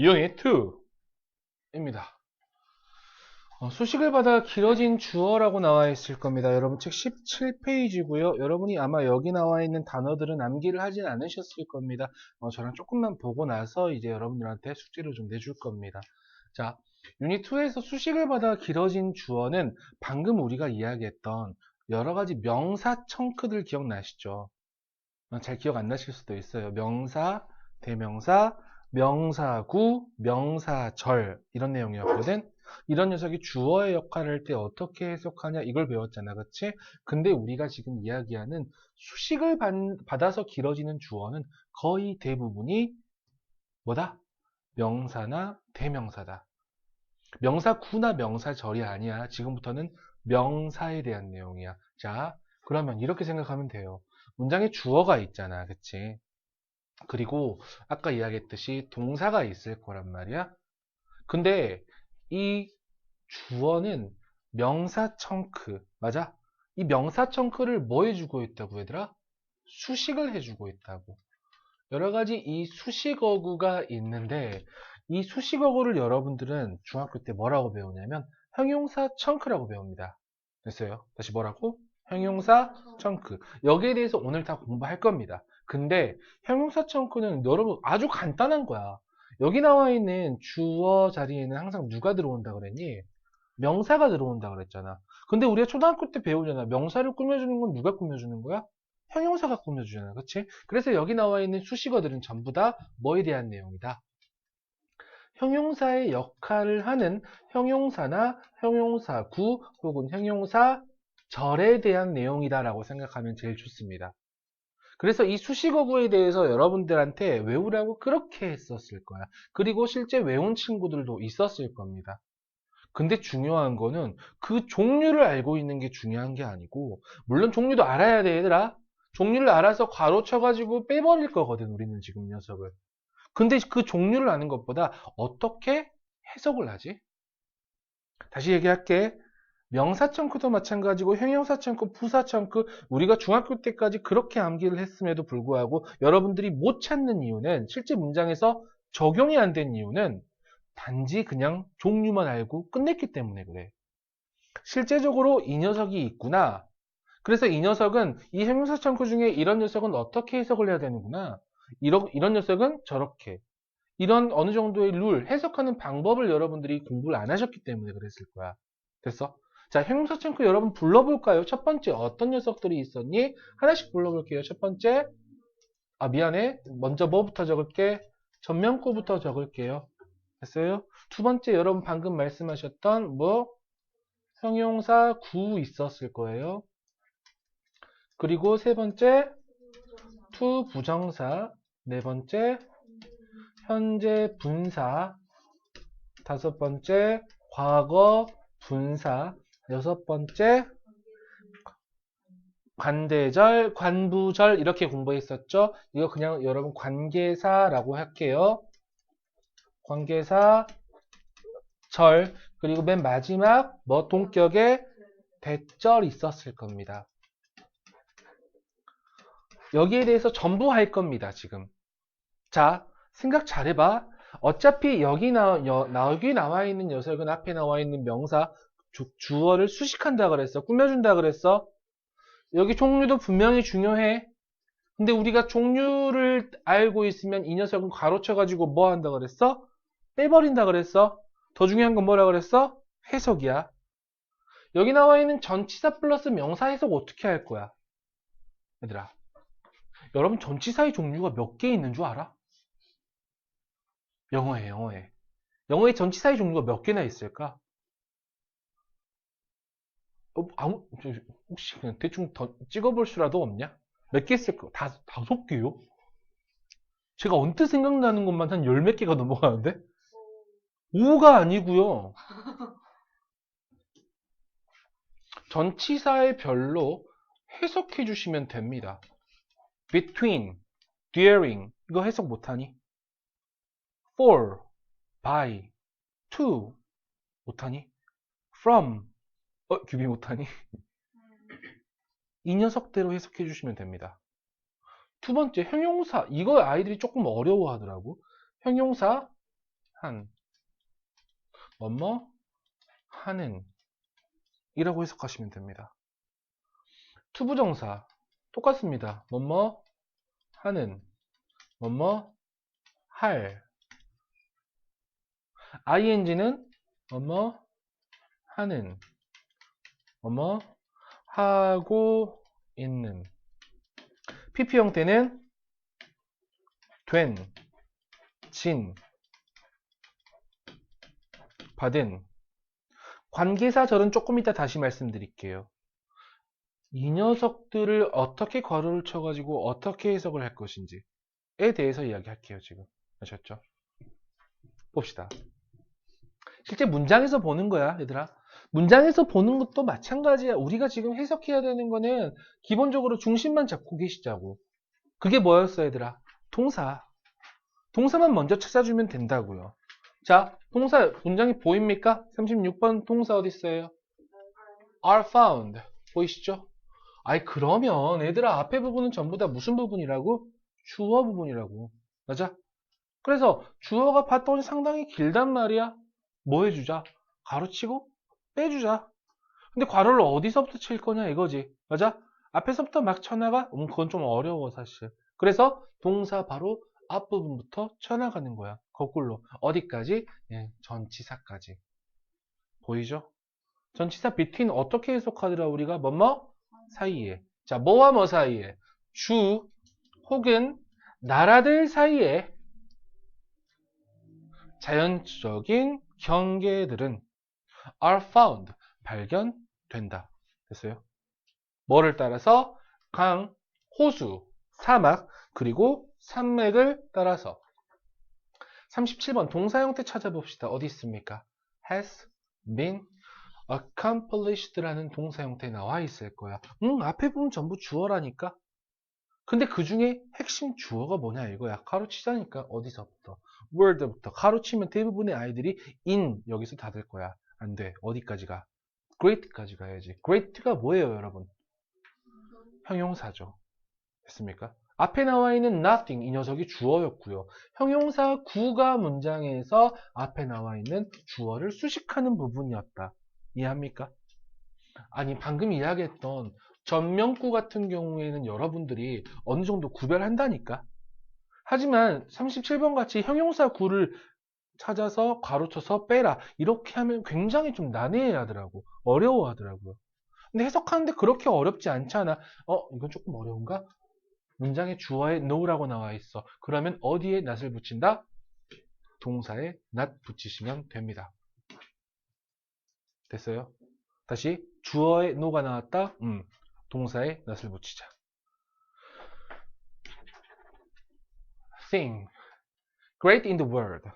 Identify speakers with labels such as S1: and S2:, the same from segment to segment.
S1: Unit 2입니다. 어, 수식을 받아 길어진 주어라고 나와 있을 겁니다. 여러분 책 17페이지고요. 여러분이 아마 여기 나와 있는 단어들은 암기를 하진 않으셨을 겁니다. 어, 저랑 조금만 보고 나서 이제 여러분들한테 숙제를 좀 내줄 겁니다. 자, 유닛 2에서 수식을 받아 길어진 주어는 방금 우리가 이야기했던 여러 가지 명사 청크들 기억나시죠? 어, 잘 기억 안 나실 수도 있어요. 명사, 대명사, 명사구, 명사절 이런 내용이었거든. 이런 녀석이 주어의 역할을 할 때 어떻게 해석하냐 이걸 배웠잖아 그치? 근데 우리가 지금 이야기하는 수식을 받, 받아서 길어지는 주어는 거의 대부분이 뭐다? 명사나 대명사다 명사구나 명사절이 아니야 지금부터는 명사에 대한 내용이야 자 그러면 이렇게 생각하면 돼요 문장에 주어가 있잖아 그치? 그리고 아까 이야기했듯이 동사가 있을 거란 말이야 근데 이 주어는 명사 청크 맞아? 이 명사 청크를 뭐 해주고 있다고 얘들아? 수식을 해주고 있다고 여러 가지 이 수식어구가 있는데 이 수식어구를 여러분들은 중학교 때 뭐라고 배우냐면 형용사 청크라고 배웁니다 됐어요? 다시 뭐라고? 형용사 청크 여기에 대해서 오늘 다 공부할 겁니다 근데 형용사 청크는 여러분 아주 간단한 거야 여기 나와 있는 주어 자리에는 항상 누가 들어온다 그랬니? 명사가 들어온다 그랬잖아. 근데 우리가 초등학교 때 배우잖아. 명사를 꾸며주는 건 누가 꾸며주는 거야? 형용사가 꾸며주잖아. 그치? 그래서 여기 나와 있는 수식어들은 전부 다 뭐에 대한 내용이다? 형용사의 역할을 하는 형용사나 형용사구 혹은 형용사절에 대한 내용이다라고 생각하면 제일 좋습니다. 그래서 이 수식어구에 대해서 여러분들한테 외우라고 그렇게 했었을 거야. 그리고 실제 외운 친구들도 있었을 겁니다. 근데 중요한 거는 그 종류를 알고 있는 게 중요한 게 아니고 물론 종류도 알아야 돼 얘들아. 종류를 알아서 괄호 쳐가지고 빼버릴 거거든 우리는 지금 녀석을. 근데 그 종류를 아는 것보다 어떻게 해석을 하지? 다시 얘기할게. 명사 청크도 마찬가지고 형용사 청크, 부사 청크 우리가 중학교 때까지 그렇게 암기를 했음에도 불구하고 여러분들이 못 찾는 이유는 실제 문장에서 적용이 안 된 이유는 단지 그냥 종류만 알고 끝냈기 때문에 그래. 실제적으로 이 녀석이 있구나. 그래서 이 녀석은 이 형용사 청크 중에 이런 녀석은 어떻게 해석을 해야 되는구나. 이런, 이런 녀석은 저렇게. 이런 어느 정도의 룰, 해석하는 방법을 여러분들이 공부를 안 하셨기 때문에 그랬을 거야. 됐어? 자, 형용사 청크 여러분 불러볼까요? 첫 번째 어떤 녀석들이 있었니? 하나씩 불러볼게요. 첫 번째, 아 미안해. 먼저 뭐부터 적을게? 전면구부터 적을게요. 됐어요? 두 번째 여러분 방금 말씀하셨던 뭐 형용사 구 있었을 거예요. 그리고 세 번째 투 부정사, 네 번째 현재 분사, 다섯 번째 과거 분사, 여섯 번째 관대절, 관부절 이렇게 공부했었죠. 이거 그냥 여러분 관계사라고 할게요. 관계사, 절, 그리고 맨 마지막 뭐 동격에 대절 있었을 겁니다. 여기에 대해서 전부 할 겁니다, 지금. 자, 생각 잘해봐. 어차피 여기 나, 여, 여기 나와 있는 녀석은 앞에 나와 있는 명사, 주, 어를 수식한다 그랬어. 꾸며준다 그랬어. 여기 종류도 분명히 중요해. 근데 우리가 종류를 알고 있으면 이 녀석은 가로쳐가지고 뭐 한다 그랬어? 빼버린다 그랬어. 더 중요한 건 뭐라 그랬어? 해석이야. 여기 나와 있는 전치사 플러스 명사 해석 어떻게 할 거야? 얘들아. 여러분 전치사의 종류가 몇 개 있는 줄 알아? 영어에 영어에. 영어의 전치사의 종류가 몇 개나 있을까? 어, 아무, 혹시 그냥 대충 더 찍어볼 수라도 없냐? 몇개 있을까? 다, 다섯 개요? 제가 언뜻 생각나는 것만 한 열 몇 개가 넘어가는데? 5가 아니고요. 전치사의 별로 해석해 주시면 됩니다. between, during 이거 해석 못하니? for, by, to 못하니? from 어 규비 못하니? 이 녀석대로 해석해 주시면 됩니다. 두 번째 형용사 이거 아이들이 조금 어려워하더라고. 형용사 한, 뭐뭐 하는 이라고 해석하시면 됩니다. 투부정사 똑같습니다. 뭐뭐 하는, 뭐뭐 할. ing는 뭐뭐 하는, 뭐뭐 하고 있는. pp 형태는 된, 진, 받은. 관계사절은 조금 이따 다시 말씀드릴게요. 이 녀석들을 어떻게 괄호를 쳐가지고 어떻게 해석을 할 것인지에 대해서 이야기할게요, 지금. 아셨죠? 봅시다. 실제 문장에서 보는 거야, 얘들아. 문장에서 보는 것도 마찬가지야. 우리가 지금 해석해야 되는 거는 기본적으로 중심만 잡고 계시자고. 그게 뭐였어, 얘들아? 동사. 동사만 먼저 찾아주면 된다고요. 자, 동사 문장이 보입니까? 36번 동사 어디 있어요? are found. 보이시죠? 아이 그러면 얘들아 앞에 부분은 전부 다 무슨 부분이라고? 주어 부분이라고. 맞아? 그래서 주어가 봤더니 상당히 길단 말이야. 뭐 해주자? 가로치고 빼주자. 근데 괄호를 어디서부터 칠 거냐 이거지. 맞아? 앞에서부터 막 쳐나가? 음, 그건 좀 어려워 사실. 그래서 동사 바로 앞부분부터 쳐나가는 거야. 거꾸로. 어디까지? 예, 전치사까지. 보이죠? 전치사 between 어떻게 해석하더라 우리가 뭐뭐 사이에. 자, 뭐와 뭐 사이에? 주 혹은 나라들 사이에 자연적인 경계들은 are found 발견된다. 됐어요? 뭐를 따라서 강, 호수, 사막, 그리고 산맥을 따라서 37번 동사 형태 찾아봅시다. 어디 있습니까? has been accomplished라는 동사 형태 나와 있을 거야. 응, 앞에 보면 전부 주어라니까. 근데 그 중에 핵심 주어가 뭐냐 이거야. 가로치자니까 어디서부터? word부터. 가로치면 대부분의 아이들이 in 여기서 닫을 거야. 안 돼. 어디까지 가? great까지 가야지. great가 뭐예요, 여러분? 형용사죠. 됐습니까? 앞에 나와 있는 nothing 이 녀석이 주어였고요. 형용사 구가 문장에서 앞에 나와 있는 주어를 수식하는 부분이었다. 이해합니까? 아니 방금 이야기했던 전명구 같은 경우에는 여러분들이 어느 정도 구별한다니까. 하지만 37번 같이 형용사 구를 찾아서 가로쳐서 빼라 이렇게 하면 굉장히 좀 난해해 하더라고. 어려워 하더라고요. 근데 해석하는데 그렇게 어렵지 않잖아. 어 이건 조금 어려운가? 문장의 주어에 no라고 나와 있어. 그러면 어디에 not을 붙인다? 동사에 not 붙이시면 됩니다. 됐어요? 다시 주어에 no가 나왔다? 음, 동사에 not을 붙이자 thing great in the world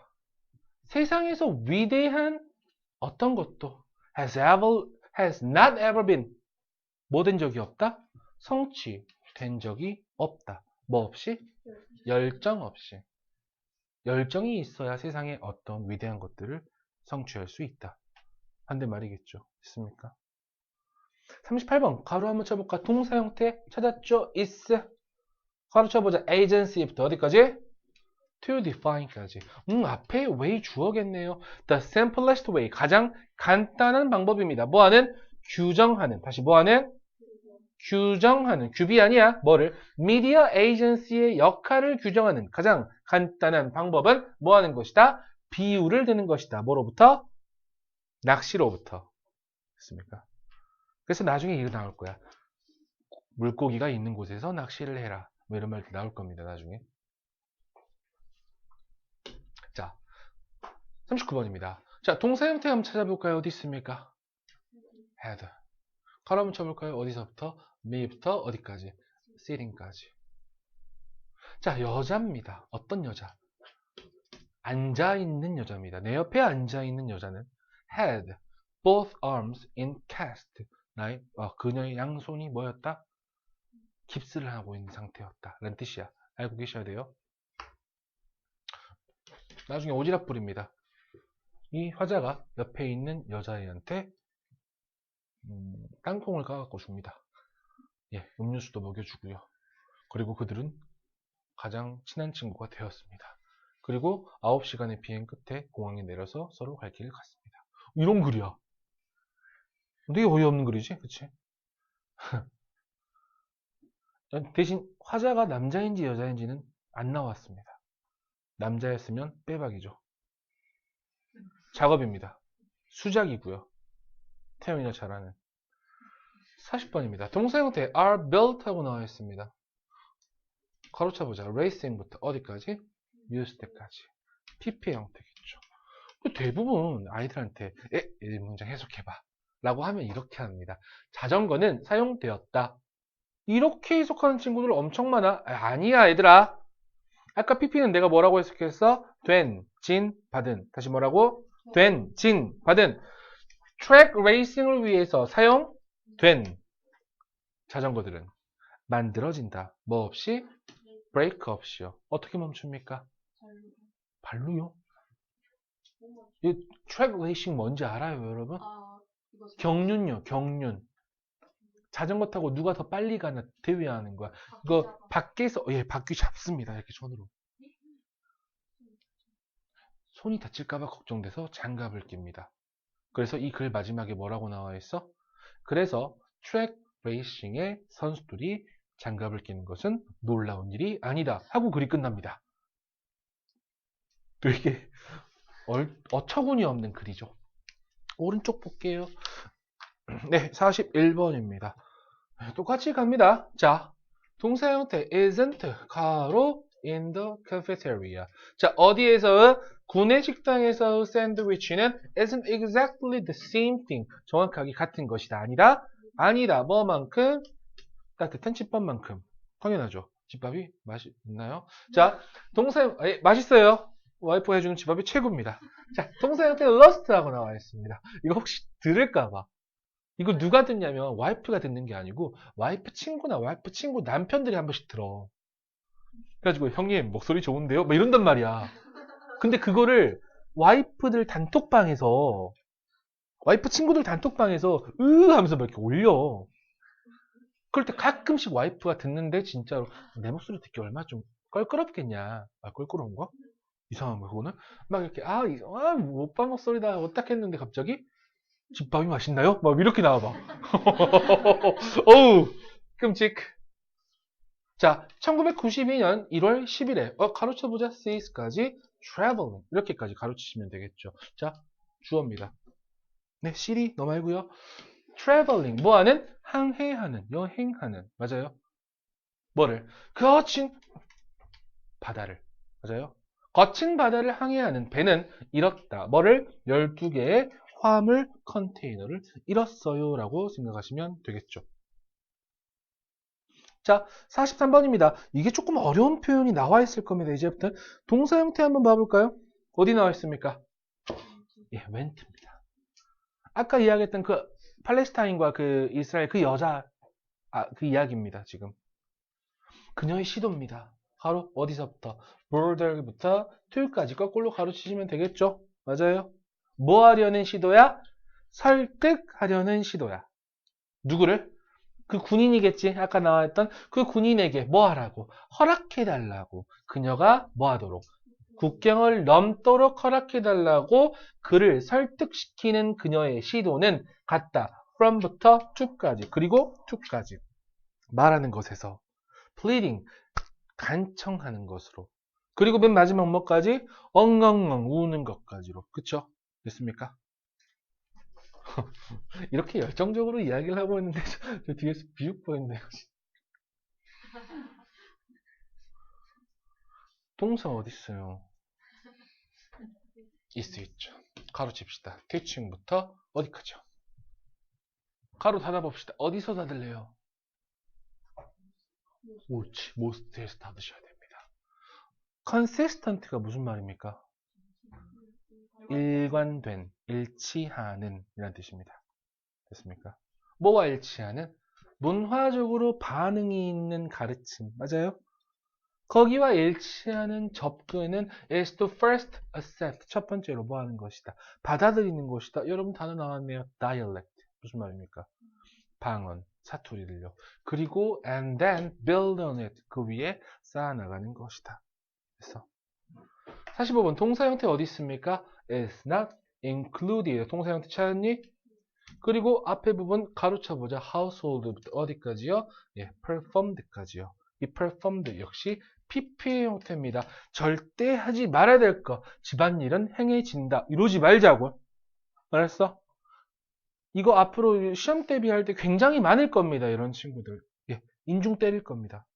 S1: 세상에서 위대한 어떤 것도 has ever has not ever been 뭐 된 적이 없다? 성취된 적이 없다. 뭐 없이? 열정 없이. 열정이 있어야 세상에 어떤 위대한 것들을 성취할 수 있다. 반대말이겠죠. 있습니까? 38번 가로 한번 쳐볼까? 동사 형태 찾았죠? is 가로 쳐보자. agency부터 어디까지? to define까지. 음, 앞에 way 주어겠네요. The simplest way. 가장 간단한 방법입니다. 뭐하는? 규정하는. 다시 뭐하는? 규정하는. 규비 아니야. 뭐를? 미디어 에이전시의 역할을 규정하는 가장 간단한 방법은 뭐하는 것이다? 비유를 드는 것이다. 뭐로부터? 낚시로부터. 됐습니까? 그래서 나중에 이거 나올 거야. 물고기가 있는 곳에서 낚시를 해라. 뭐 이런 말도 나올 겁니다. 나중에. 자, 39번입니다. 자, 동사 형태 한번 찾아볼까요? 어디 있습니까? had. 가로 한번 쳐볼까요? 어디서부터? me부터 어디까지? sitting까지. 자, 여자입니다. 어떤 여자? 앉아있는 여자입니다. 내 옆에 앉아있는 여자는 had both arms in cast. 나의, 어, 그녀의 양손이 뭐였다? 깁스를 하고 있는 상태였다. 라는 뜻이야. 알고 계셔야 돼요. 나중에 오지랖 부립니다. 이 화자가 옆에 있는 여자애한테 음, 땅콩을 까갖고 줍니다. 예, 음료수도 먹여주고요. 그리고 그들은 가장 친한 친구가 되었습니다. 그리고 9시간의 비행 끝에 공항에 내려서 서로 갈 길을 갔습니다. 이런 글이야. 되게 어이없는 글이지, 그치? 대신 화자가 남자인지 여자인지는 안 나왔습니다. 남자였으면 빼박이죠. 작업입니다. 수작이고요. 태영이가 잘하는. 40번입니다. 동사 형태 are built 하고 나와 있습니다. 가로쳐보자. racing부터 어디까지? use 때까지. PP 형태겠죠. 그 대부분 아이들한테 에, 이 문장 해석해봐. 라고 하면 이렇게 합니다. 자전거는 사용되었다. 이렇게 해석하는 친구들 엄청 많아. 아, 아니야, 얘들아. 아까 PP는 내가 뭐라고 해석했어? 된, 진, 받은. 다시 뭐라고? 된, 진, 받은. 트랙 레이싱을 위해서 사용된 자전거들은 만들어진다. 뭐 없이? 브레이크 없이요. 어떻게 멈춥니까? 발로요? 이 트랙 레이싱 뭔지 알아요, 여러분?
S2: 아,
S1: 경륜요, 경륜. 자전거 타고 누가 더 빨리 가나 대회하는 거야. 이거 밖에서 예 바퀴 잡습니다 이렇게 손으로 손이 다칠까봐 걱정돼서 장갑을 낍니다 그래서 이 글 마지막에 뭐라고 나와 있어? 그래서 트랙 레이싱의 선수들이 장갑을 끼는 것은 놀라운 일이 아니다 하고 글이 끝납니다 되게 얼- 어처구니 없는 글이죠 오른쪽 볼게요 네 41번입니다 똑같이 갑니다 자 동사 형태 isn't 가로 in the cafeteria. 자, 어디에서 구내 식당에서 샌드위치는 isn't exactly the same thing. 정확하게 같은 것이다. 아니다. 아니다. 뭐만큼? 따뜻한 집밥만큼. 당연하죠. 집밥이 맛있나요? 자, 동사 형- 예, 맛있어요. 와이프가 해주는 집밥이 최고입니다. 자, 형태 lust하고 나와 있습니다. 이거 혹시 들을까봐. 이거 누가 듣냐면 와이프가 듣는 게 아니고 와이프 친구나 와이프 친구 남편들이 한 번씩 들어. 그래가지고 형님 목소리 좋은데요? 막 이런단 말이야. 근데 그거를 와이프들 단톡방에서 와이프 친구들 단톡방에서 으 하면서 막 이렇게 올려. 그럴 때 가끔씩 와이프가 듣는데 진짜로 내 목소리 듣기 얼마나 좀 껄끄럽겠냐. 아 껄끄러운 거? 이상한 거 그거는? 막 이렇게 아, 이- 아 오빠 목소리다 어딱 했는데 갑자기 집밥이 맛있나요? 막 이렇게 나와봐. 어우, 끔찍. 자, 1992년 1월 10일에, 어, 가로쳐보자, sees까지, traveling. 이렇게까지 가로치시면 되겠죠. 자, 주어입니다. 네, 시리, 너 말고요 traveling. 뭐 하는? 항해하는, 여행하는. 맞아요? 뭐를? 거친 바다를. 맞아요? 거친 바다를 항해하는 배는 잃었다. 뭐를? 12개의 화물 컨테이너를 잃었어요 라고 생각하시면 되겠죠. 자, 43번입니다. 이게 조금 어려운 표현이 나와 있을 겁니다. 이제부터 동사 형태 한번 봐볼까요? 어디 나와 있습니까? 예, went입니다. 아까 이야기했던 그 팔레스타인과 그 이스라엘 그 여자 아, 그 이야기입니다. 지금 그녀의 시도입니다. 바로 어디서부터? Border부터 to까지 거꾸로 가로치시면 되겠죠? 맞아요? 뭐 하려는 시도야? 설득하려는 시도야. 누구를? 그 군인이겠지. 아까 나왔던 그 군인에게 뭐 하라고? 허락해달라고. 그녀가 뭐 하도록? 국경을 넘도록 허락해달라고 그를 설득시키는 그녀의 시도는 같다. from부터 to까지. 그리고 to까지. 말하는 것에서. pleading. 간청하는 것으로. 그리고 맨 마지막 뭐까지? 엉엉엉 우는 것까지로. 그쵸? 됐습니까? 이렇게 열정적으로 이야기를 하고 있는데 저, 저 뒤에서 비웃 보였네요. 동사 어디 있어요? 있어 있죠. 가로칩시다. teaching부터 어디까지요? 가로 닫아봅시다. 어디서 닫을래요? 옳지. most에서 닫으셔야 됩니다. Consistent가 무슨 말입니까? 일관된, 일치하는 이란 뜻입니다. 됐습니까? 뭐와 일치하는? 문화적으로 반응이 있는 가르침. 맞아요? 거기와 일치하는 접근은 is to first accept. 첫 번째로 뭐 하는 것이다. 받아들이는 것이다. 여러분 단어 나왔네요. dialect. 무슨 말입니까? 방언, 사투리를요. 그리고 and then build on it. 그 위에 쌓아나가는 것이다. 그래서 45번 동사 형태 어디 있습니까? is not included. 동사 형태 찾았니? 그리고 앞에 부분 가로쳐 보자. household부터 어디까지요? 예, performed까지요. 이 performed 역시 PP의 형태입니다. 절대 하지 말아야 될 거. 집안일은 행해진다. 이러지 말자고. 알았어? 이거 앞으로 시험 대비할 때 굉장히 많을 겁니다. 이런 친구들. 예, 인중 때릴 겁니다.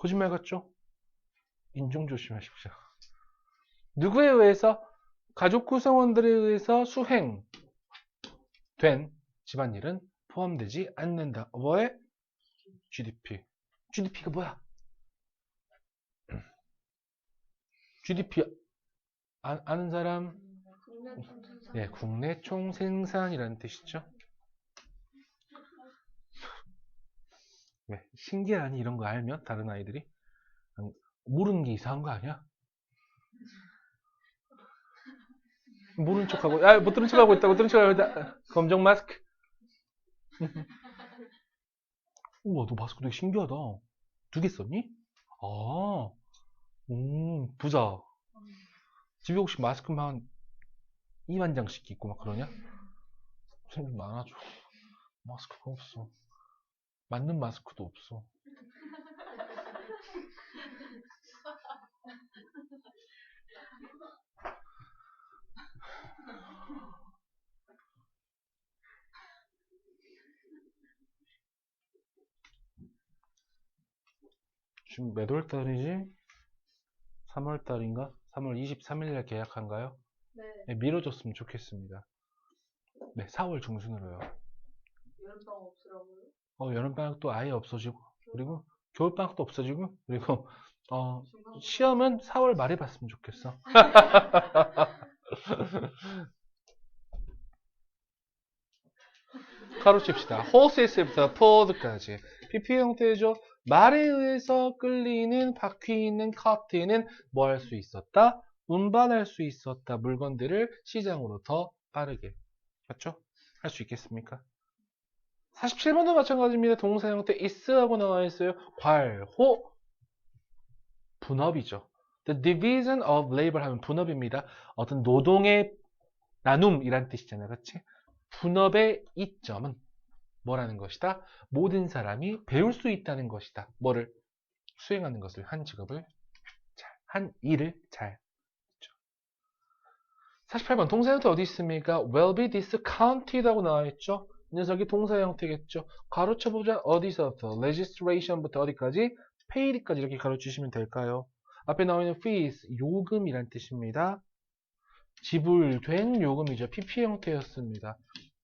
S1: 거짓말 같죠? 인중 조심하십시오. 누구에 의해서? 가족 구성원들에 의해서 수행된 집안일은 포함되지 않는다. 뭐에? GDP. GDP가 뭐야? GDP 아, 아는 사람?
S2: 국내 총생산
S1: 네, 국내 총생산이라는 뜻이죠. 왜? 신기하니 이런 거 알면 다른 아이들이 음, 모르는 게 이상한 거 아니야? 모르는 척하고 야못 들은 척하고 있다 못 들은 척하고 있다 검정 마스크 우와 너 마스크 되게 신기하다 두 개 썼니? 아 음, 부자 집에 혹시 마스크만 2만 장씩 입고 막 그러냐? 좀 많아져. 마스크가 없어. 맞는 마스크도 없어. 지금 몇 월 달이지? 3월 달인가? 3월 23일날 계약한가요?
S2: 네
S1: 네, 미뤄줬으면 좋겠습니다. 네, 4월 중순으로요.
S2: 여름방학 없으라고요?
S1: 어, 여름방학도 아예 없어지고, 그리고 겨울방학도 없어지고, 그리고, 어, 시험은 4월 말에 봤으면 좋겠어. 가로칩시다. 호스에서부터 포드까지. PP 형태죠. 말에 의해서 끌리는 바퀴 있는 카트는 뭐 할 수 있었다? 운반할 수 있었다. 물건들을 시장으로 더 빠르게. 맞죠? 할 수 있겠습니까? 47번도 마찬가지입니다. 동사 형태 is하고 나와 있어요. 괄호 분업이죠. The division of labor 하면 분업입니다. 어떤 노동의 나눔이란 뜻이잖아요. 그렇지? 분업의 이점은 뭐라는 것이다? 모든 사람이 배울 수 있다는 것이다. 뭐를? 수행하는 것을, 한 직업을 잘, 한 일을 잘. 48번 동사 형태 어디 있습니까? will be discounted라고 나와 있죠. 이 녀석이 동사 형태겠죠. 가로쳐보자 어디서부터? registration부터 어디까지? paid까지 이렇게 가로치시면 될까요? 앞에 나와 있는 fees, 요금이란 뜻입니다. 지불된 요금이죠. PP 형태였습니다.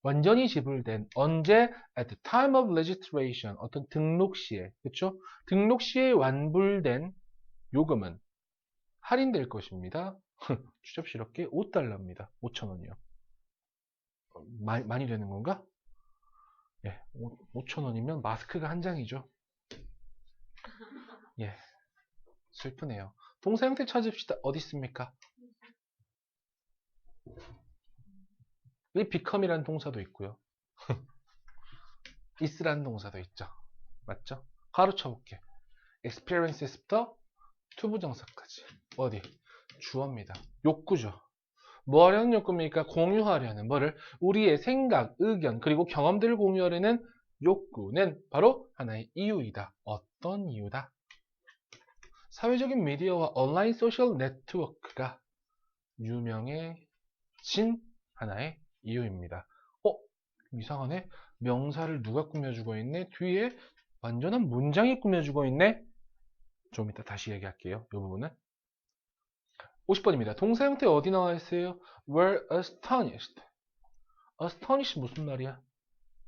S1: 완전히 지불된 언제 at the time of registration 어떤 등록 시에 그렇죠? 등록 시에 완불된 요금은 할인될 것입니다. 추접스럽게 5달러입니다. 5천원이요. 많이, 많이 되는 건가? 예, 5천원이면 마스크가 한 장이죠. 예, 슬프네요. 동사 형태 찾읍시다. 어디 있습니까? 이 become이라는 동사도 있고요. is라는 동사도 있죠. 맞죠? 가로쳐 볼게. experiences부터 투부정사까지. 어디? 주어입니다. 욕구죠. 뭐 하려는 욕구입니까? 공유하려는 뭐를? 우리의 생각, 의견, 그리고 경험들을 공유하려는 욕구는 바로 하나의 이유이다. 어떤 이유다? 사회적인 미디어와 온라인 소셜 네트워크가 유명해진 하나의 이유입니다. 어? 이상하네? 명사를 누가 꾸며주고 있네? 뒤에 완전한 문장이 꾸며주고 있네? 좀 이따 다시 얘기할게요. 이 부분은. 50번입니다. 동사 형태 어디 나와 있어요? were astonished. astonished 무슨 말이야?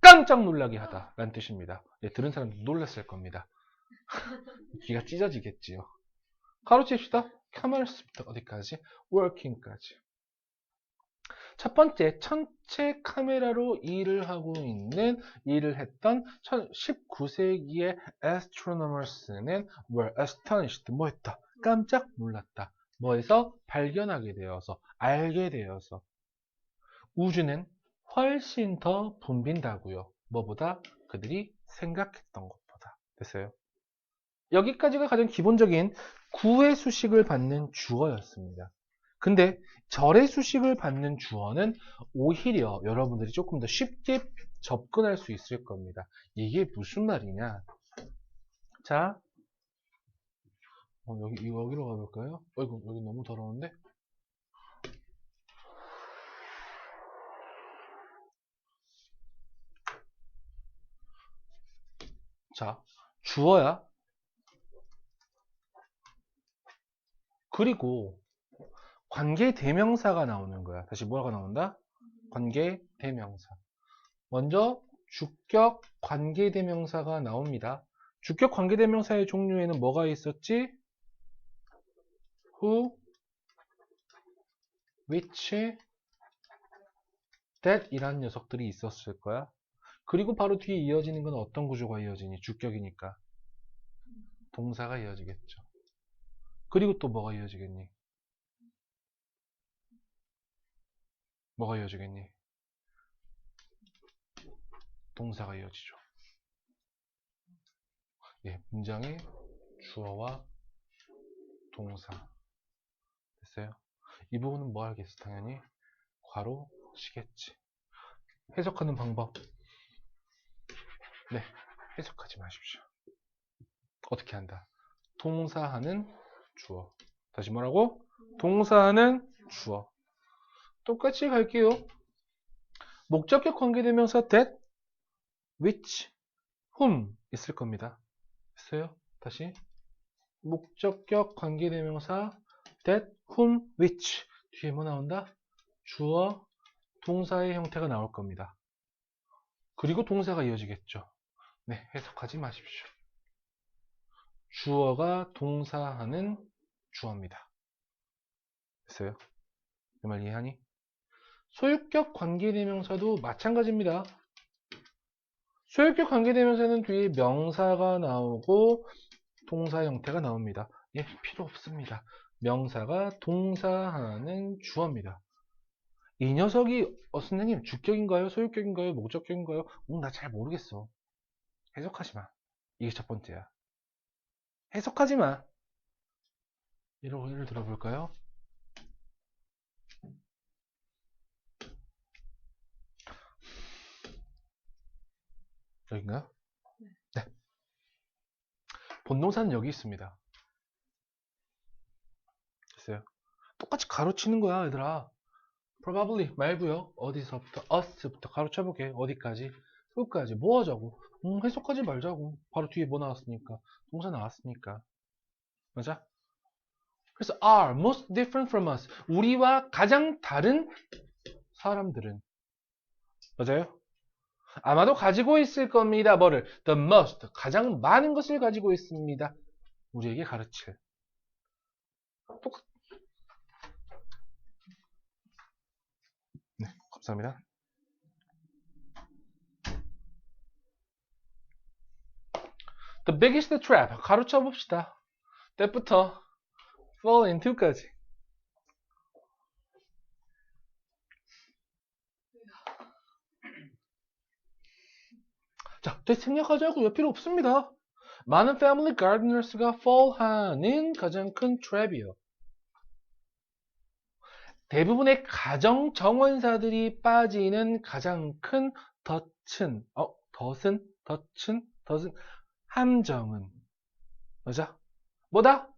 S1: 깜짝 놀라게 하다 라는 뜻입니다. 예, 들은 사람도 놀랐을 겁니다. 귀가 찢어지겠지요. 가로칩시다. commerce부터 어디까지? working까지. 첫 번째, 천체 카메라로 일을 하고 있는, 일을 했던 19세기의 astronomers는 were astonished. 뭐 했다? 깜짝 놀랐다. 뭐에서? 발견하게 되어서, 알게 되어서. 우주는 훨씬 더 붐빈다고요. 뭐보다? 그들이 생각했던 것보다. 됐어요? 여기까지가 가장 기본적인 구의 수식을 받는 주어였습니다. 근데 절의 수식을 받는 주어는 오히려 여러분들이 조금 더 쉽게 접근할 수 있을 겁니다. 이게 무슨 말이냐? 자, 어, 여기 여기로 가볼까요? 어이구 여기 너무 더러운데? 자, 주어야. 그리고 관계 대명사가 나오는 거야. 다시 뭐가 나온다? 관계 대명사. 먼저 주격 관계 대명사가 나옵니다. 주격 관계 대명사의 종류에는 뭐가 있었지? who, which, that 이란 녀석들이 있었을 거야. 그리고 바로 뒤에 이어지는 건 어떤 구조가 이어지니? 주격이니까. 동사가 이어지겠죠. 그리고 또 뭐가 이어지겠니? 뭐가 이어지겠니? 동사가 이어지죠. 예, 문장의 주어와 동사. 됐어요? 이 부분은 뭐 하겠어, 당연히? 괄호 치겠지. 해석하는 방법. 네, 해석하지 마십시오. 어떻게 한다? 동사하는 주어. 다시 뭐라고? 동사하는 주어. 똑같이 갈게요. 목적격 관계대명사 that, which, whom 있을 겁니다. 됐어요? 다시 목적격 관계대명사 that, whom, which 뒤에 뭐 나온다? 주어, 동사의 형태가 나올 겁니다. 그리고 동사가 이어지겠죠. 네, 해석하지 마십시오. 주어가 동사하는 주어입니다. 됐어요? 내말 이해하니? 소유격 관계대명사도 마찬가지입니다. 소유격 관계대명사는 뒤에 명사가 나오고 동사 형태가 나옵니다. 예, 필요 없습니다. 명사가 동사하는 주어입니다. 이 녀석이 어 선생님 주격인가요? 소유격인가요? 목적격인가요? 음, 나잘 모르겠어. 해석하지 마. 이게 첫 번째야. 해석하지 마. 예를, 예를 들어볼까요? 여긴가요? 네. 본동사는 여기 있습니다. 됐어요. 똑같이 가로치는 거야, 얘들아. probably 말고요. 어디서부터? us부터 가로쳐 볼게. 어디까지? 끝까지. 뭐 하자고? 음, 해석하지 말자고. 바로 뒤에 뭐 나왔으니까. 동사 나왔으니까. 맞아? 그래서 are most different from us. 우리와 가장 다른 사람들은. 맞아요? 아마도 가지고 있을 겁니다. 뭐를? The most. 가장 많은 것을 가지고 있습니다. 우리에게 가르칠. 네, 감사합니다. The biggest trap. 가로쳐 봅시다. 때부터 fall into까지. 자, 대 생략하자고요. 필요 없습니다. 많은 패밀리 가드너스가 fall하는 가장 큰 트랩이요. 대부분의 가정 정원사들이 빠지는 가장 큰 덫은, 어, 덫은, 덫은, 덫은, 함정은, 맞아? 뭐다?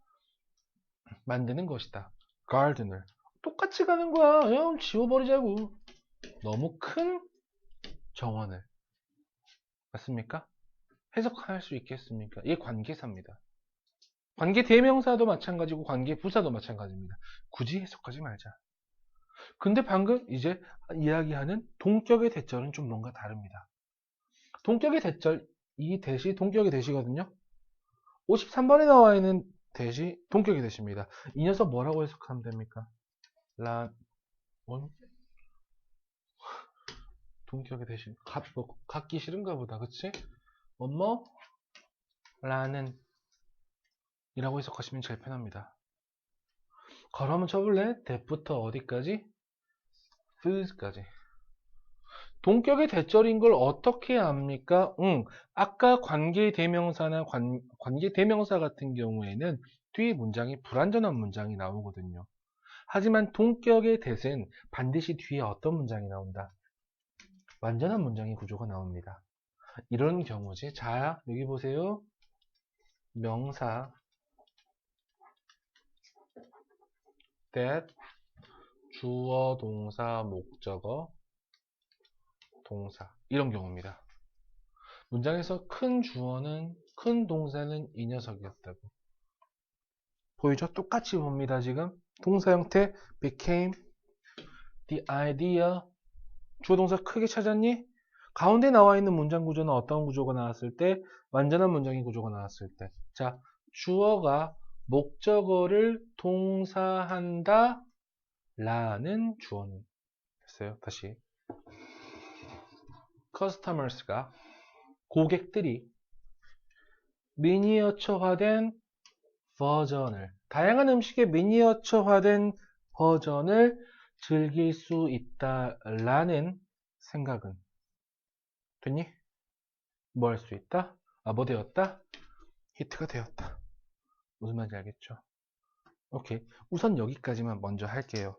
S1: 만드는 것이다. gardener. 똑같이 가는 거야. 그냥 지워버리자고. 너무 큰 정원을. 맞습니까? 해석할 수 있겠습니까? 이게 관계사입니다. 관계 대명사도 마찬가지고 관계 부사도 마찬가지입니다. 굳이 해석하지 말자. 근데 방금 이제 이야기하는 동격의 대절은 좀 뭔가 다릅니다. 동격의 대절, 이 대시 동격의 대시거든요. 53번에 나와 있는 대시 동격의 대시입니다. 이 녀석 뭐라고 해석하면 됩니까? 라, 원? 동격의 대신 각, 뭐, 갖기 싫은가 보다 그치? 뭐뭐 라는 이라고 해석하시면 제일 편합니다 걸어 한번 쳐볼래? 대부터 어디까지? foods까지 동격의 대절인 걸 어떻게 압니까? 응, 아까 관계 대명사나 관, 관계 대명사 같은 경우에는 뒤에 문장이 불완전한 문장이 나오거든요. 하지만 동격의 대는 반드시 뒤에 어떤 문장이 나온다? 완전한 문장의 구조가 나옵니다. 이런 경우지. 자, 여기 보세요. 명사 that 주어, 동사, 목적어, 동사 이런 경우입니다. 문장에서 큰 주어는 큰 동사는 이 녀석이었다고 보이죠? 똑같이 봅니다. 지금 동사 형태 became the idea 주어 동사 크게 찾았니? 가운데 나와 있는 문장 구조는 어떤 구조가 나왔을 때 완전한 문장의 구조가 나왔을 때 자, 주어가 목적어를 동사한다 라는 주어는 됐어요. 다시 customers가 고객들이 미니어처화된 버전을 다양한 음식의 미니어처화된 버전을 즐길 수 있다라는 생각은 됐니? 뭐 할 수 있다? 아, 뭐 되었다? 히트가 되었다. 무슨 말인지 알겠죠? 오케이. 우선 여기까지만 먼저 할게요.